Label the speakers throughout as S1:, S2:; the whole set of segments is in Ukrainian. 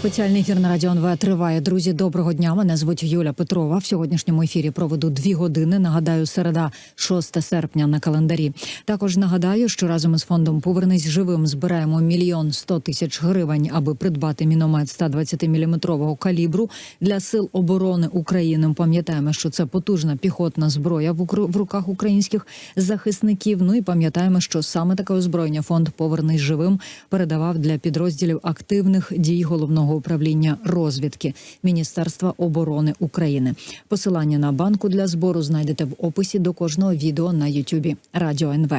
S1: Спеціальний ефір на радіо НВ триває. Друзі, доброго дня. Мене звуть Юля Петрова. В сьогоднішньому ефірі проведу дві години. Нагадаю, середа, 6 серпня на календарі. Також нагадаю, що разом із фондом Повернись живим збираємо мільйон сто тисяч гривень, аби придбати міномет 120-мм калібру для сил оборони України. Пам'ятаємо, що це потужна піхотна зброя в руках українських захисників. Ну і пам'ятаємо, що саме таке озброєння фонд Повернись живим передавав для підрозділів активних дій головного управління розвідки Міністерства оборони України. Посилання на банку для збору знайдете в описі до кожного відео на Ютубі Радіо НВ.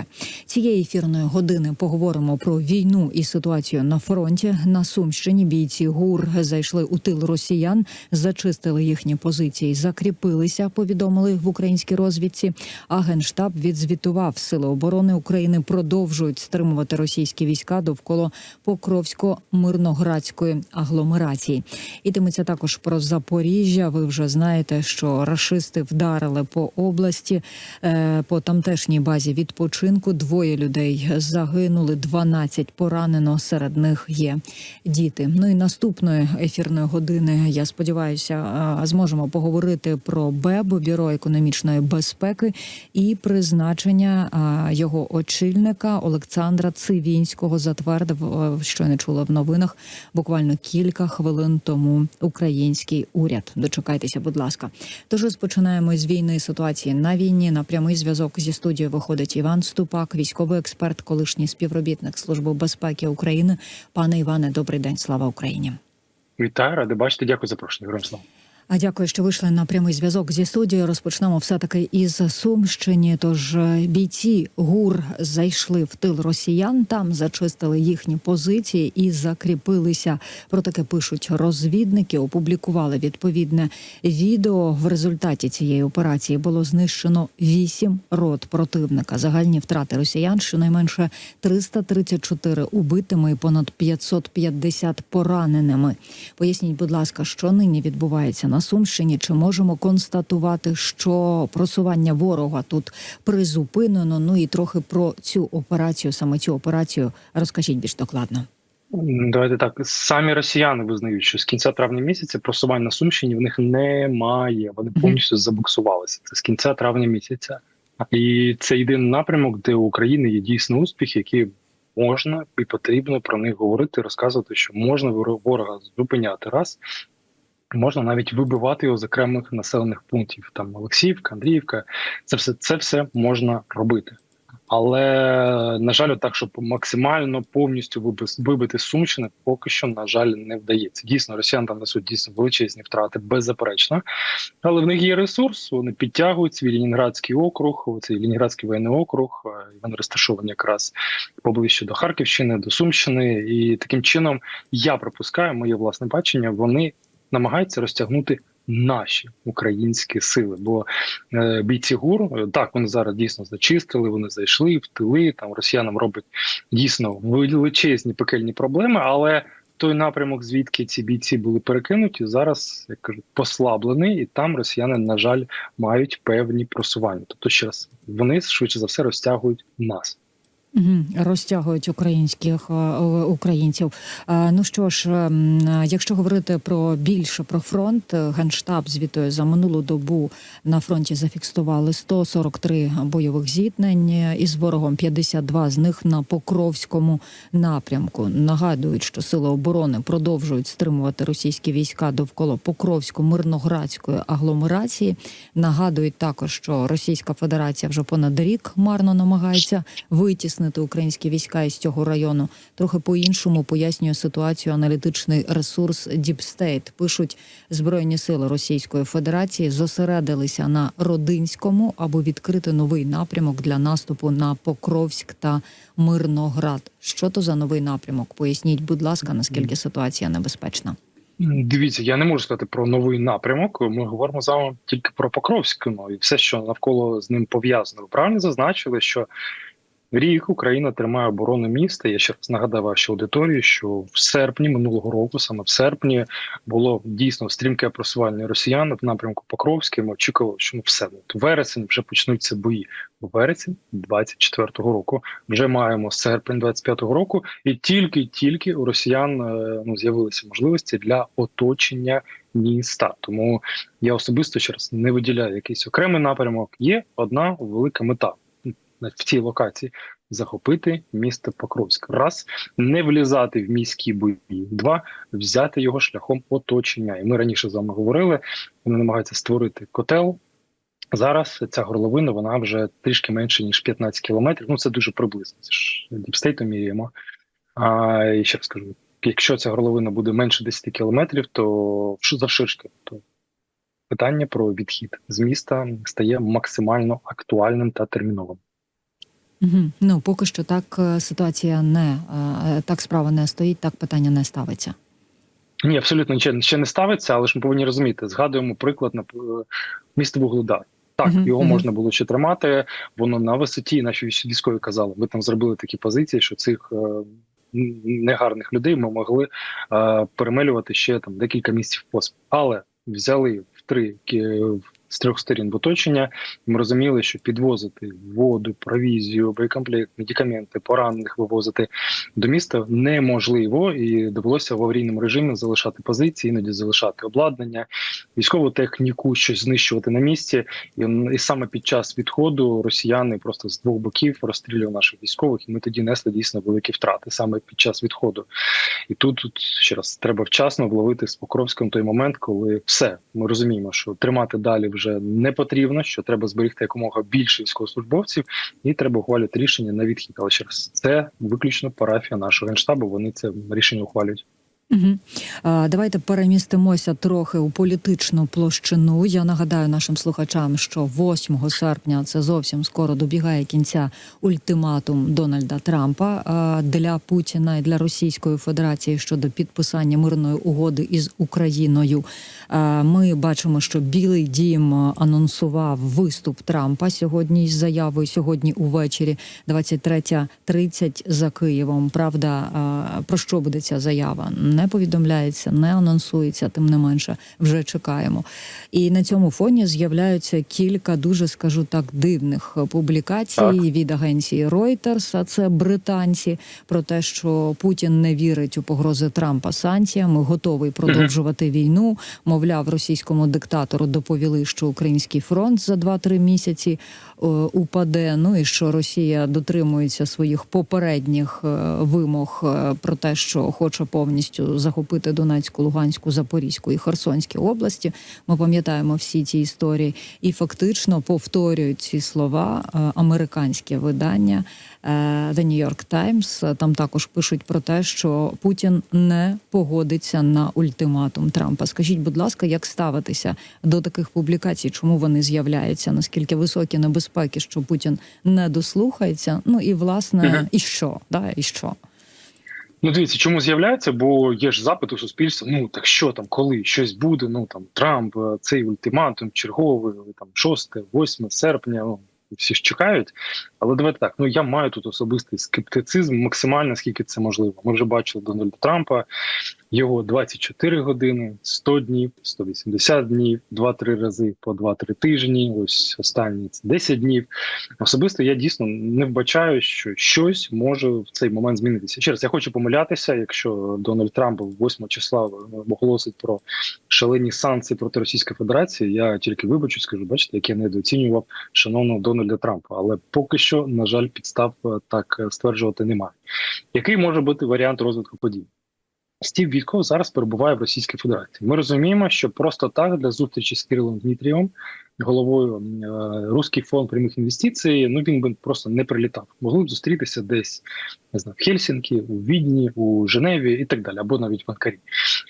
S1: Цієї ефірної години поговоримо про війну і ситуацію на фронті. На Сумщині бійці ГУР зайшли у тил росіян, зачистили їхні позиції, закріпилися. Повідомили в українській розвідці. А генштаб відзвітував сили оборони України продовжують стримувати російські війська довкола Покровсько-мирноградської агломерації. Ітиметься також про Запоріжжя. Ви вже знаєте, що рашисти вдарили по області е, по тамтешній базі відпочинку. Двоє людей загинули, 12 поранено. Серед них є діти. Ну і наступної ефірної години я сподіваюся, е, зможемо поговорити про БЕБ бюро економічної безпеки і призначення е, його очільника Олександра Цивінського затвердив, що не чула в новинах буквально кілька хвилин тому український уряд. Дочекайтеся, будь ласка. Тож розпочинаємо з війни ситуації на війні. На прямий зв'язок зі студією виходить Іван Ступак, військовий експерт, колишній співробітник Служби безпеки України. Пане Іване, добрий день. Слава Україні.
S2: Вітаю, ради бачити. Дякую за запрошення. Слава.
S1: А дякую, що вийшли на прямий зв'язок зі студією. Розпочнемо все таки із Сумщини. Тож е, бійці ГУР зайшли в тил росіян, там зачистили їхні позиції і закріпилися. Про таке пишуть розвідники. Опублікували відповідне відео. В результаті цієї операції було знищено вісім рот противника. Загальні втрати росіян щонайменше 334 убитими і понад 550 пораненими. Поясніть, будь ласка, що нині відбувається на Сумщині? Чи можемо констатувати, що просування ворога тут призупинено? Ну і трохи про цю операцію, саме цю операцію, розкажіть більш докладно.
S2: Давайте так. Самі росіяни визнають, що з кінця травня місяця просувань на Сумщині в них немає. Вони повністю забуксувалися. Це з кінця травня місяця. І це єдиний напрямок, де у України є дійсно успіх, який можна і потрібно про них говорити, розказувати, що можна вор- ворога зупиняти раз. Можна навіть вибивати його з окремих населених пунктів. Там Олексіївка, Андріївка. Це все це все можна робити. Але на жаль, так, щоб максимально повністю виби- вибити Сумщини, поки що, на жаль, не вдається. Дійсно, росіян там несуть дійсно величезні втрати, беззаперечно. Але в них є ресурс, вони підтягують свій Лінінградський округ, цей Лінінградський воєнний округ. е, і Вони розташовані якраз поближче до Харківщини, до Сумщини. І таким чином я припускаю моє власне бачення. Вони намагаються розтягнути наші українські сили. Бо е, бійці ГУР е, так вони зараз дійсно зачистили, вони зайшли в тили. Там росіянам робить дійсно величезні пекельні проблеми, але. Той напрямок, звідки ці бійці були перекинуті, зараз як кажуть, послаблений, і там росіяни, на жаль, мають певні просування. Тобто, ще раз вони швидше за все розтягують нас.
S1: Розтягують українських е, українців. Е, Ну що ж, якщо говорити про більше про фронт, е, генштаб звітує за минулу добу на фронті зафіксували 143 бойових зіткнень із ворогом, 52 з них на Покровському напрямку. Нагадують, що сили оборони продовжують стримувати російські війська довкола Покровсько-мирноградської агломерації. Нагадують також, що Російська Федерація вже понад рік марно намагається витіснити українські війська із цього району. Трохи по-іншому пояснює ситуацію аналітичний ресурс Deep State. Пишуть збройні сили Російської Федерації зосередилися на Родинському, аби відкрити новий напрямок для наступу на Покровськ та Мирноград. Що то за новий напрямок? Поясніть, будь ласка, наскільки ситуація небезпечна.
S2: Дивіться, я не можу сказати про новий напрямок. Ми говоримо з вами тільки про Покровськ, ну і все, що навколо з ним пов'язано. Ви правильно зазначили, що Рік Україна тримає оборону міста. Я ще раз нагадав вашій аудиторії, що в серпні минулого року, саме в серпні, було дійсно стрімке просування росіян в напрямку Покровський. Ми очікували, що ну все ну, вересень вже почнуться бої. Вересень 24-го року. Вже маємо серпень 25-го року, і тільки-тільки у росіян е, ну з'явилися можливості для оточення міста. Тому я особисто ще раз не виділяю якийсь окремий напрямок. Є одна велика мета в цій локації захопити місто Покровськ. Раз не влізати в міські бої. Два взяти його шляхом оточення. І ми раніше з вами говорили. Вони намагаються створити котел. Зараз ця горловина вона вже трішки менше ніж 15 кілометрів. Ну це дуже приблизно. Це ж діпстейтом міряємо. А і ще раз кажу: якщо ця горловина буде менше 10 кілометрів, то що завширшки, то питання про відхід з міста стає максимально актуальним та терміновим.
S1: Угу. Ну поки що так е, ситуація не е, так справа не стоїть, так питання не ставиться.
S2: Ні, абсолютно ще, ще не ставиться, але ж ми повинні розуміти. Згадуємо приклад на е, місто Вугледар. Так,
S1: Мгм,
S2: його
S1: мгм.
S2: можна було ще тримати. Воно на висоті. Наші військові казали, ми там зробили такі позиції, що цих е, негарних людей ми могли е, перемелювати ще там декілька місяців поспіль. Але взяли в три кі- з трьох сторін в оточення. Ми розуміли, що підвозити воду, провізію, боєкомплект, медикаменти, поранених вивозити до міста неможливо, і довелося в аварійному режимі залишати позиції, іноді залишати обладнання, військову техніку, щось знищувати на місці. І, і саме під час відходу росіяни просто з двох боків розстрілювали наших військових, і ми тоді несли дійсно великі втрати саме під час відходу. І тут, тут ще раз треба вчасно вловити з Покровськом той момент, коли все ми розуміємо, що тримати далі вже не потрібно, що треба зберегти якомога більше військовослужбовців, і треба ухвалювати рішення на відхід. Але ще раз це виключно парафія нашого генштабу. Вони це рішення ухвалюють.
S1: Угу. Давайте перемістимося трохи у політичну площину. Я нагадаю нашим слухачам, що 8 серпня це зовсім скоро добігає кінця ультиматум Дональда Трампа для Путіна і для Російської Федерації щодо підписання мирної угоди із Україною. Ми бачимо, що Білий Дім анонсував виступ Трампа сьогодні із заявою. Сьогодні увечері, 23.30 за Києвом. Правда, про що буде ця заява? Не повідомляється, не анонсується. Тим не менше, вже чекаємо. І на цьому фоні з'являються кілька дуже скажу так дивних публікацій
S2: Так.
S1: від агенції Reuters, а це британці, про те, що Путін не вірить у погрози Трампа санкціями, готовий продовжувати війну. Мовляв, російському диктатору доповіли, що український фронт за 2-3 місяці е, упаде. Ну і що Росія дотримується своїх попередніх е, вимог е, про те, що хоче повністю захопити Донецьку, Луганську, Запорізьку і Херсонські області. Ми пам'ятаємо всі ці історії, і фактично повторюють ці слова е, американське видання е, The New York Times. Там також пишуть про те, що Путін не погодиться на ультиматум Трампа. Скажіть, будь ласка, як ставитися до таких публікацій? Чому вони з'являються? Наскільки високі небезпеки, що Путін не дослухається? Ну і власне, і що? Да, і що?
S2: Ну, дивіться, чому з'являється, бо є ж запит у суспільства. Ну так що там, коли щось буде? Ну там Трамп, е, цей ультиматум, черговий, там 6, 8 серпня. Ну всі ж чекають. Але давайте так. Ну я маю тут особистий скептицизм, максимально скільки це можливо. Ми вже бачили Дональда Трампа, його 24 години, 100 днів, 180 днів, 2-3 рази по 2-3 тижні. Ось останні це 10 днів. Особисто я дійсно не вбачаю, що щось може в цей момент змінитися. Ще раз, я хочу помилятися, якщо Дональд Трамп 8 числа оголосить про шалені санкції проти Російської Федерації. Я тільки вибачу, скажу, бачите, як я недооцінював шановного Дональда Трампа. Але поки що, на жаль, підстав е, так е, стверджувати немає. Який може бути варіант розвитку подій? Стів Вітков зараз перебуває в Російській Федерації. Ми розуміємо, що просто так для зустрічі з Кирилом Дмитрієм, головою е, Руський фонд прямих інвестицій, ну він би просто не прилітав. Могли б зустрітися десь не знаю, в Хельсінкі, у Відні, у Женеві і так далі, або навіть в Анкарі.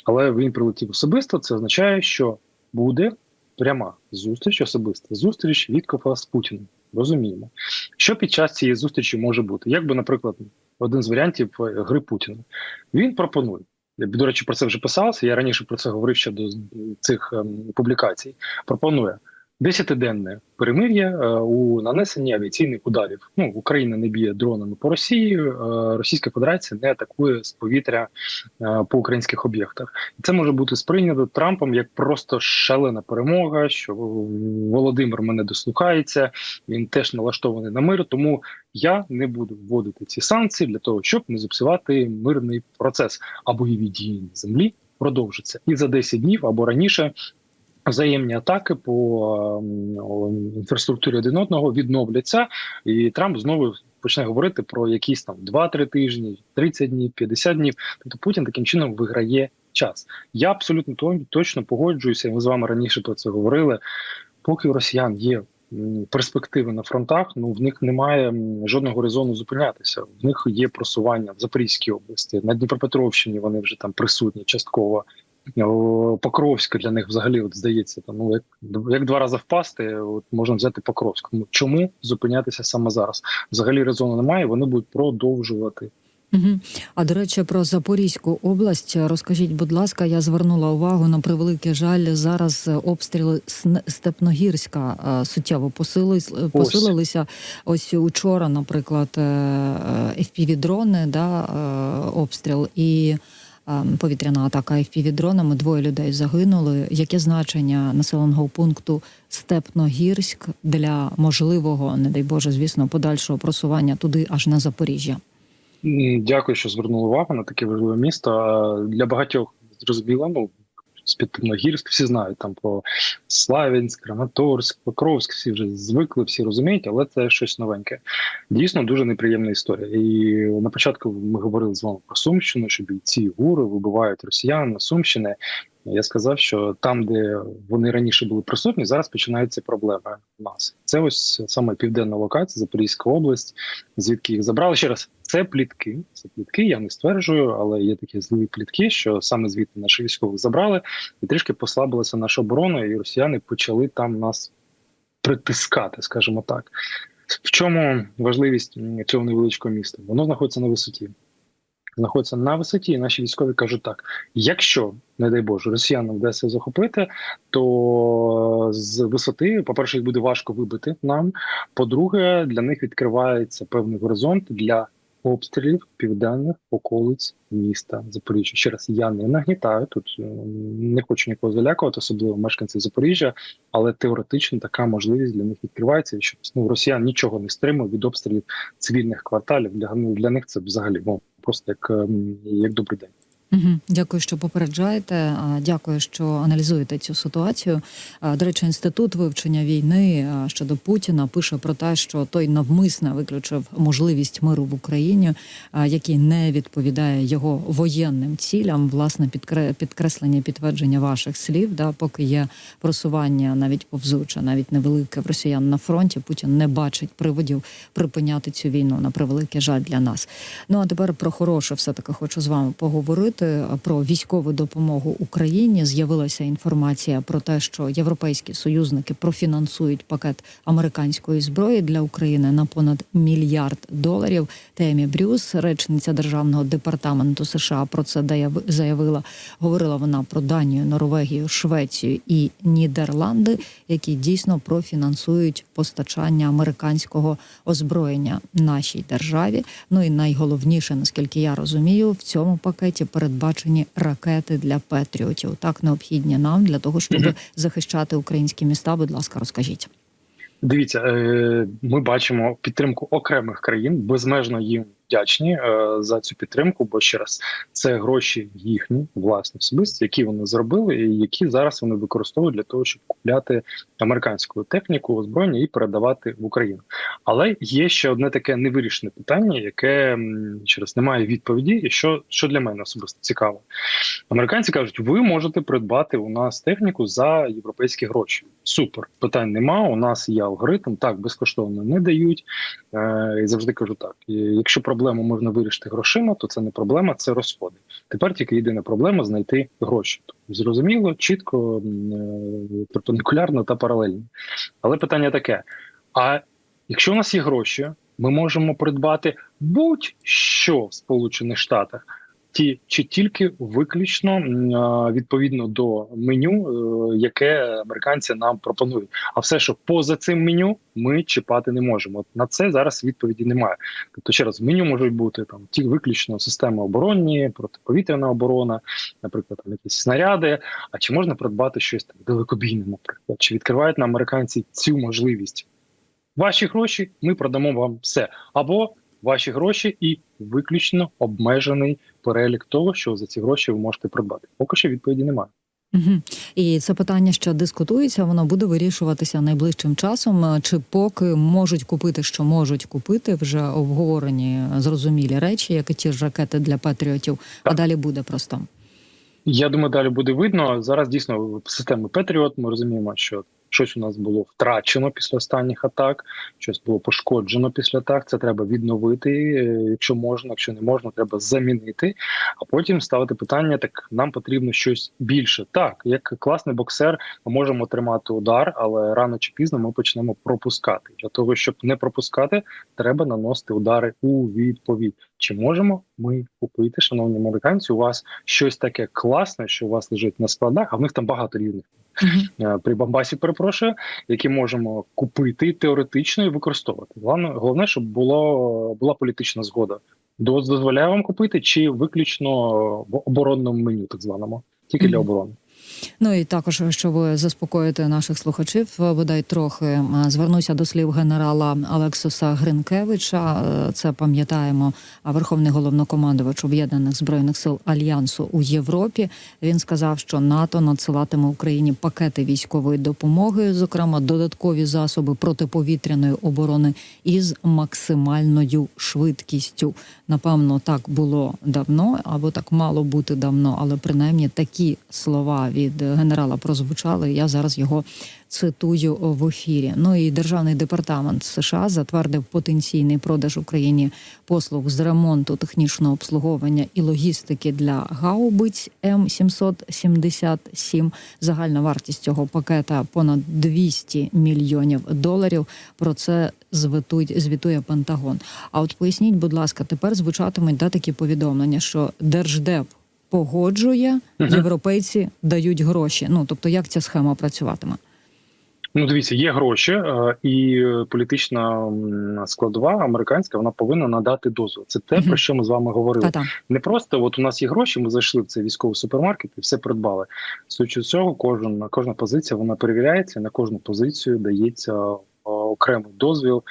S2: Але він прилетів особисто. Це означає, що буде пряма зустріч, особиста зустріч Віткофа з Путіним. Розуміємо, що під час цієї зустрічі може бути, як би, наприклад, один з варіантів е, гри Путіна. Він пропонує. До речі, про це вже писалося. Я раніше про це говорив ще до цих ем, публікацій. Пропонує Десятиденне перемир'я е, у нанесенні авіаційних ударів. Ну Україна не б'є дронами по Росії, е, Російська Федерація не атакує з повітря е, по українських об'єктах. Це може бути сприйнято Трампом як просто шалена перемога. Що Володимир мене дослухається, він теж налаштований на мир. Тому я не буду вводити ці санкції для того, щоб не зіпсувати мирний процес, а бойові дії на землі продовжаться і за 10 днів або раніше. Взаємні атаки по ем, інфраструктурі один одного відновляться, і Трамп знову почне говорити про якісь там 2-3 тижні, 30 днів, 50 днів. Тобто Путін таким чином виграє час. Я абсолютно точно погоджуюся. Ми з вами раніше про це говорили. Поки у росіян є перспективи на фронтах, ну в них немає жодного резону зупинятися. В них є просування в Запорізькій області, на Дніпропетровщині вони вже там присутні частково. О, Покровська для них взагалі от здається, там ну як як два рази впасти, от можна взяти Покровськ. Ну чому зупинятися саме зараз? Взагалі резону немає. Вони будуть продовжувати.
S1: Угу. А до речі, про Запорізьку область розкажіть, будь ласка, я звернула увагу на превеликий жаль. Зараз обстріли Сн- Степногірська е, суттєво посили- посилилися. Ось учора, наприклад, е, FPV-дрони, да, е, обстріл і е, повітряна атака FPV-дронами. Двоє людей загинули. Яке значення населеного пункту Степногірськ для можливого, не дай Боже, звісно, подальшого просування туди аж на Запоріжжя?
S2: Дякую, що звернули увагу на таке важливе місто. Для багатьох зрозуміло, ну Спітногірськ, всі знають там про Славянськ, Краматорськ, Покровськ, всі вже звикли, всі розуміють, але це щось новеньке. Дійсно, дуже неприємна історія. І на початку ми говорили з вами про Сумщину, що бійці гури вибивають росіян на Сумщини. Я сказав, що там, де вони раніше були присутні, зараз починаються проблеми у нас. Це ось саме південна локація, Запорізька область, звідки їх забрали. Ще раз, це плітки. Це плітки, я не стверджую, але є такі злі плітки, що саме звідти наших військових забрали, і трішки послабилася наша оборона, і росіяни почали там нас притискати, скажімо так. В чому важливість цього невеличкого міста? Воно знаходиться на висоті. Знаходиться на висоті, і наші військові кажуть так: якщо, не дай Боже, росіянам вдасться захопити, то з висоти, по-перше, їх буде важко вибити нам. По-друге, для них відкривається певний горизонт для обстрілів південних околиць міста Запоріжжя. Ще раз я не нагнітаю тут, е, не хочу нікого залякувати, особливо мешканців Запоріжжя, але теоретично така можливість для них відкривається. і Що ну, росіян нічого не стримує від обстрілів цивільних кварталів. Для ну, для них це взагалі ну, просто як, ем, як добрий день.
S1: Угу. Дякую, що попереджаєте. Дякую, що аналізуєте цю ситуацію. До речі, інститут вивчення війни щодо Путіна пише про те, що той навмисно виключив можливість миру в Україні, який не відповідає його воєнним цілям. Власне, підкре- підкреслення підтвердження ваших слів. Да, поки є просування навіть повзуче, навіть невелике в росіян на фронті. Путін не бачить приводів припиняти цю війну на превеликий жаль для нас. Ну а тепер про хороше, все таки хочу з вами поговорити про військову допомогу Україні. З'явилася інформація про те, що європейські союзники профінансують пакет американської зброї для України на понад мільярд доларів. Темі Брюс, речниця державного департаменту США, про це заявила. Говорила вона про Данію, Норвегію, Швецію і Нідерланди, які дійсно профінансують постачання американського озброєння нашій державі. Ну і найголовніше, наскільки я розумію, в цьому пакеті передбачені ракети для патріотів. Так необхідні нам для того, щоб захищати українські міста. Будь ласка, розкажіть.
S2: Дивіться, е, ми бачимо підтримку окремих країн, безмежно їм вдячні е, за цю підтримку. Бо ще раз це гроші їхні власні особисті, які вони зробили, і які зараз вони використовують для того, щоб купляти американську техніку, озброєння і передавати в Україну. Але є ще одне таке невирішене питання, яке раз немає відповіді, і що, що для мене особисто цікаво. Американці кажуть, ви можете придбати у нас техніку за європейські гроші. Супер, питань нема. У нас є алгоритм, так безкоштовно не дають. Е, і завжди кажу так: якщо проблему можна вирішити грошима, то це не проблема, це розходи. Тепер тільки єдина проблема знайти гроші. Зрозуміло, чітко, е, перпендикулярно та паралельно. Але питання таке: а якщо у нас є гроші, ми можемо придбати будь-що в Сполучених Штатах. Ті чи тільки виключно відповідно до меню, е, яке американці нам пропонують. А все, що поза цим меню, ми чіпати не можемо. На це зараз відповіді немає. Тобто, ще раз меню можуть бути там ті виключно системи оборонні, протиповітряна оборона, наприклад, там якісь снаряди. А чи можна придбати щось там далекобійне, наприклад? Чи відкривають на американці цю можливість? Ваші гроші ми продамо вам все або ваші гроші і виключно обмежений перелік того, що за ці гроші ви можете придбати. Поки що відповіді немає.
S1: Угу. І це питання, що дискутується, воно буде вирішуватися найближчим часом. Чи поки можуть купити, що можуть купити, вже обговорені зрозумілі речі, як і ті ж ракети для патріотів, а далі буде просто.
S2: Я думаю, далі буде видно. Зараз дійсно системи Петріот. Ми розуміємо, що щось у нас було втрачено після останніх атак, щось було пошкоджено після атак. Це треба відновити. е, Якщо можна, якщо не можна, треба замінити. А потім ставити питання: так нам потрібно щось більше. Так, як класний боксер, ми можемо тримати удар, але рано чи пізно ми почнемо пропускати. Для того щоб не пропускати, треба наносити удари у відповідь. Чи можемо ми купити, шановні американці? У вас щось таке класне, що у вас лежить на складах, а в них там багато рівних
S1: Угу.
S2: е, при Бамбасі, перепрошую, які можемо купити теоретично і використовувати. Головне, головне, щоб було була політична згода. Дозволяє вам купити чи виключно в оборонному меню, так званому, тільки для оборони.
S1: Ну і також, щоб заспокоїти наших слухачів, бодай трохи е, звернуся до слів генерала Алексоса Гринкевича. Е, Це пам'ятаємо верховний головнокомандувач об'єднаних збройних сил альянсу у Європі. Він сказав, що НАТО надсилатиме Україні пакети військової допомоги, зокрема додаткові засоби протиповітряної оборони із максимальною швидкістю. Напевно, так було давно, або так мало бути давно, але принаймні такі слова від генерала прозвучали. Я зараз його цитую в ефірі. Ну і державний департамент США затвердив потенційний продаж Україні послуг з ремонту, технічного обслуговування і логістики для гаубиць М 777 Загальна вартість цього пакета понад 200 мільйонів доларів. Про це звітує, звітує Пентагон. А от поясніть, будь ласка, тепер звучатимуть да, такі повідомлення, що держдеп погоджує, європейці дають гроші. Ну тобто, як ця схема працюватиме?
S2: Ну, дивіться, є гроші, е, і політична складова американська вона повинна надати дозвіл. Це те, про що ми з вами говорили.
S1: Та-та.
S2: Не просто от у нас є гроші, ми зайшли в цей військовий супермаркет і все придбали. З цього, кожен кожна позиція вона перевіряється. На кожну позицію дається е, окремий дозвіл.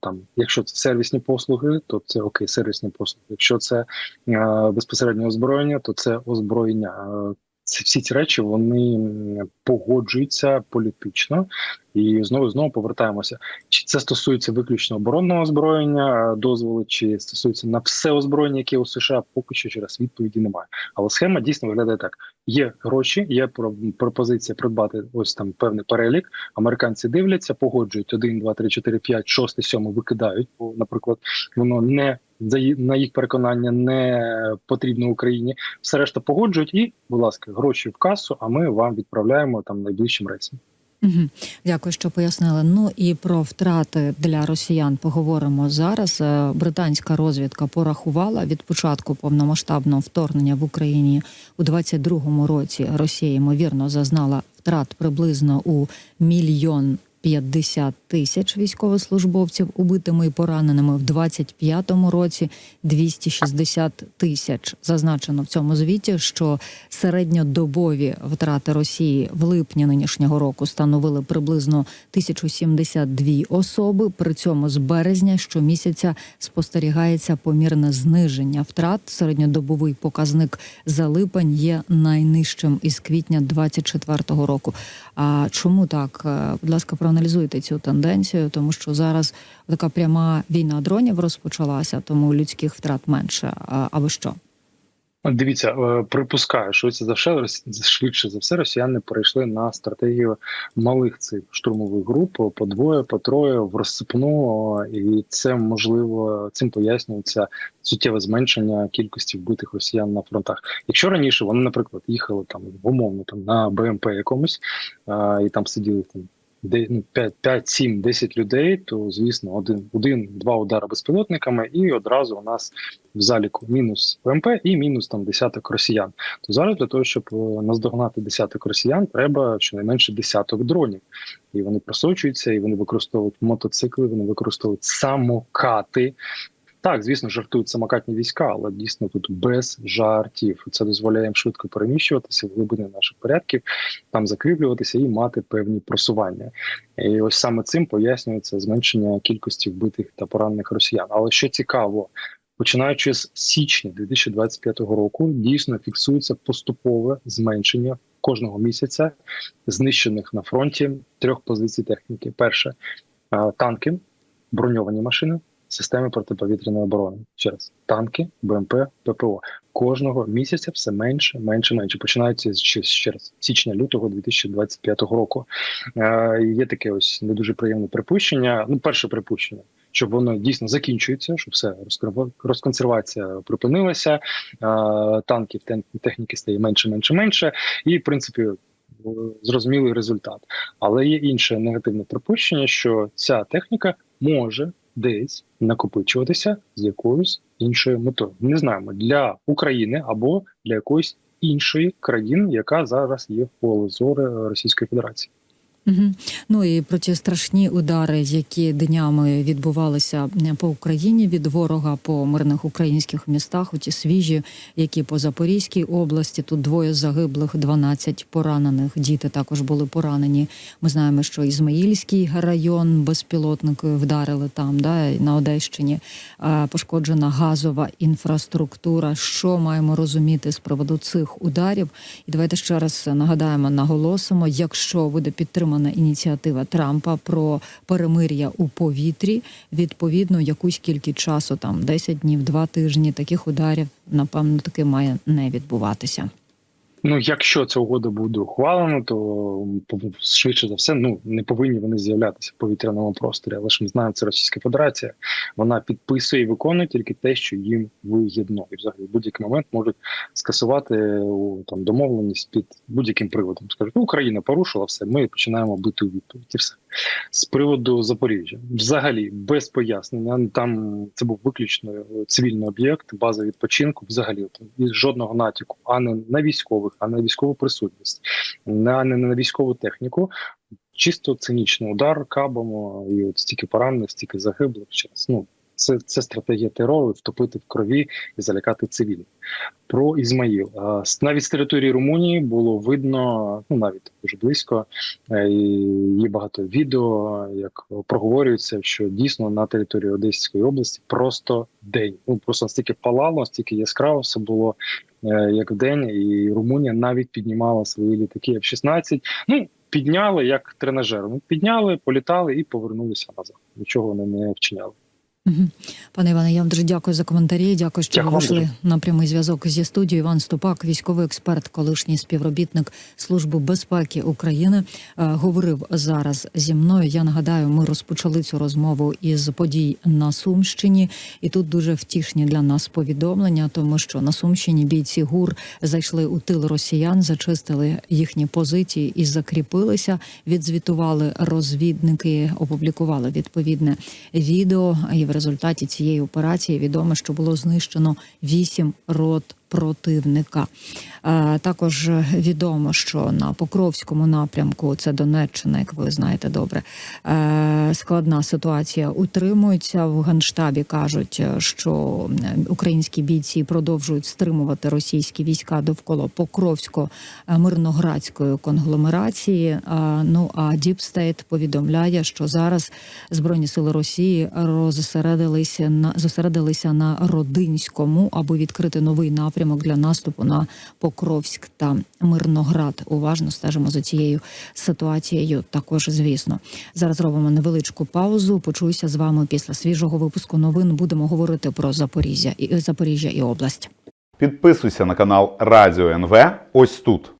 S2: Там, якщо це сервісні послуги, то це окей, сервісні послуги. Якщо це е, безпосередньо озброєння, то це озброєння. Ці всі ці речі вони погоджуються політично, і знову знову повертаємося. Чи це стосується виключно оборонного озброєння, е, дозволи, чи стосується на все озброєння, яке у США, поки що через відповіді немає. Але схема дійсно виглядає так: є гроші, є про- пропозиція придбати ось там певний перелік. Американці дивляться, погоджують 1, 2, 3, 4, 5, 6, 7 викидають. Бо, наприклад, воно не на їх переконання не потрібно Україні. Все решта погоджують і, будь ласка, гроші в касу. А ми вам відправляємо там найближчим рейсом.
S1: Угу. Дякую, що пояснили. Ну і про втрати для росіян поговоримо зараз. Е, Британська розвідка порахувала від початку повномасштабного вторгнення в Україні у 22-му році. Росія ймовірно зазнала втрат приблизно у мільйон. 50 тисяч військовослужбовців убитими і пораненими в 25-му році 260 тисяч. Зазначено в цьому звіті, що середньодобові втрати Росії в липні нинішнього року становили приблизно 1072 особи. При цьому з березня щомісяця спостерігається помірне зниження втрат. Середньодобовий показник за липень є найнижчим із квітня 24-го року. А чому так? Будь ласка, проаналізуйте цю тенденцію, тому що зараз така пряма війна дронів розпочалася, тому людських втрат менше. А ви що?
S2: Дивіться, е, припускаю, що це за все швидше за все росіяни перейшли на стратегію малих цих штурмових груп по двоє, по троє в розсипну, і це можливо цим пояснюється суттєве зменшення кількості вбитих росіян на фронтах. Якщо раніше вони, наприклад, їхали там умовно там на БМП якомусь е, і там сиділи там де ну, 5, 5, 7, 10 людей, то звісно, один, один, два удари безпілотниками, і одразу у нас в заліку мінус ВМП і мінус там десяток росіян. То зараз для того, щоб е, наздогнати десяток росіян, треба щонайменше десяток дронів. І вони просочуються, і вони використовують мотоцикли, вони використовують самокати. Так, звісно, жартують самокатні війська, але дійсно тут без жартів. Це дозволяє їм швидко переміщуватися в глибини наших порядків, там закріплюватися і мати певні просування. І ось саме цим пояснюється зменшення кількості вбитих та поранених росіян. Але що цікаво, починаючи з січня 2025 року, дійсно фіксується поступове зменшення кожного місяця знищених на фронті трьох позицій техніки: перше е, танки, броньовані машини. Системи протиповітряної оборони ще раз танки, БМП, ППО кожного місяця все менше, менше, менше. Починається з раз січня лютого 2025 року. Е, є таке ось не дуже приємне припущення. Ну, перше припущення, щоб воно дійсно закінчується, щоб все розконсерва- розконсервація припинилася. Е, танків техніки стає менше, менше, менше, і в принципі. е, Зрозумілий результат, але є інше негативне припущення, що ця техніка може десь накопичуватися з якоюсь іншою метою. Не знаємо для України або для якоїсь іншої країни, яка зараз є в поле зору Російської Федерації.
S1: Угу. Ну і про ті страшні удари, які днями відбувалися е, по Україні від ворога по мирних українських містах, у ті свіжі, які по Запорізькій області. Тут двоє загиблих, 12 поранених. Діти також були поранені. Ми знаємо, що Ізмаїльський район безпілотники вдарили там, да на Одещині. Е, Пошкоджена газова інфраструктура. Що маємо розуміти з приводу цих ударів? І давайте ще раз нагадаємо, наголосимо, якщо буде підтримана ініціатива Трампа про перемир'я у повітрі, відповідно, якусь кількість часу, там 10 днів, 2 тижні, таких ударів, напевно, таки має не відбуватися.
S2: Ну, якщо ця угода буде ухвалена, то швидше за все, ну не повинні вони з'являтися в повітряному просторі. Але ж ми знаємо, це Російська Федерація. Вона підписує і виконує тільки те, що їм вигідно, і взагалі в будь-який момент можуть скасувати о, там домовленість під будь-яким приводом. Скажуть, ну, Україна порушила все. Ми починаємо бити у відповідь. І все з приводу Запоріжжя, взагалі без пояснення. Там це був виключно цивільний об'єкт, база відпочинку. Взагалі от, і жодного натяку, а не на військових, а на військову присутність, на не на військову техніку. Чисто цинічний удар кабом, і от стільки поранених, стільки загиблих. Через ну це, це стратегія терору втопити в крові і залякати цивільних. Про Ізмаїл навіть з території Румунії було видно, ну навіть дуже близько. е, Є багато відео, як проговорюється, що дійсно на території Одеської області просто день. Ну просто настільки палало, настільки яскраво все було як в день, і Румунія навіть піднімала свої літаки F-16. Ну підняли як тренажер. Ну підняли, політали і повернулися назад. Нічого вони не вчиняли.
S1: Пане Іване, я вам дуже дякую за коментарі. Дякую, що
S2: Дякую
S1: ви вийшли на прямий зв'язок зі студією. Іван Ступак, військовий експерт, колишній співробітник Служби безпеки України, е, говорив зараз зі мною. Я нагадаю, ми розпочали цю розмову із подій на Сумщині, і тут дуже втішні для нас повідомлення, тому що на Сумщині бійці ГУР зайшли у тил росіян, зачистили їхні позиції і закріпилися. Відзвітували розвідники, опублікували відповідне відео. І в результаті цієї операції відомо, що було знищено вісім рот. Противника Е, також відомо, що на Покровському напрямку це Донеччина, як ви знаєте добре. е, Складна ситуація утримується в генштабі. кажуть, що е, українські бійці продовжують стримувати російські війська довкола Покровсько-мирноградської конгломерації. Ну а Діпстейт повідомляє, що зараз збройні сили Росії розсередилися на зосередилися на родинському, аби відкрити новий напрямок для наступу на Покровськ та Мирноград. Уважно стежимо за цією ситуацією. Також, звісно, зараз робимо невеличку паузу. Почуюся з вами після свіжого випуску новин. Будемо говорити про Запоріжжя і Запоріжжя і область.
S3: Підписуйся на канал Радіо НВ ось тут.